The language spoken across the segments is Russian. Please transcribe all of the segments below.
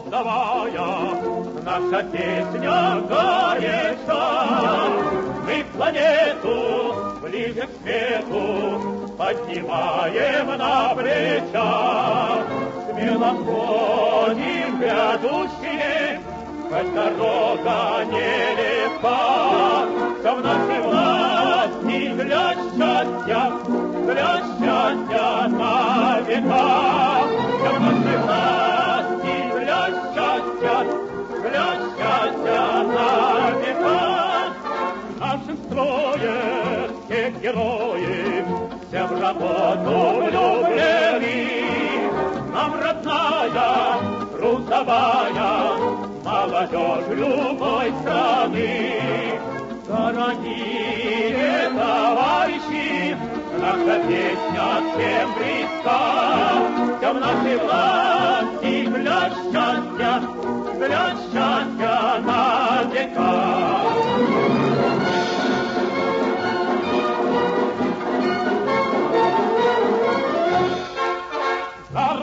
трудовая, наша песня гореша. Мы планету ближе к свету поднимаем на плечах. Смело ходим грядущие, хоть дорога нелегка. Все в нашей власти для счастья, для счастья на века. Нашем строе все герои, все в работу влюблены. Нам родная, трудовая, молодежь любой страны. Дорогие товарищи, наша песня всем близка. В нашей власти для счастья, для счастья на века.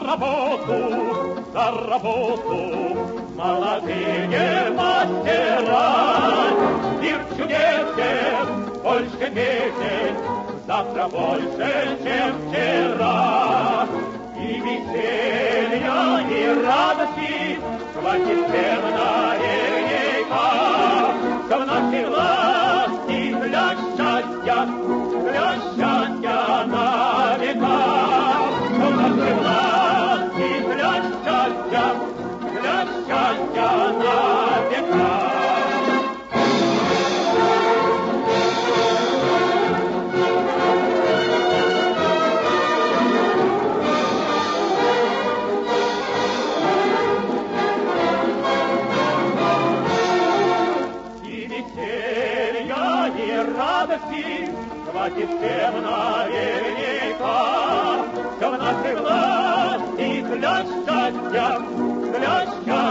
Работу, за работу, молодые мастера. Мир чудесен, больше песен, завтра больше, чем вчера. И веселья, и радости хватит всем на века. Все в нашей власти для счастья, для счастья и радости хватит всем наверняка. Все в нашей власти для счастья, для счастья.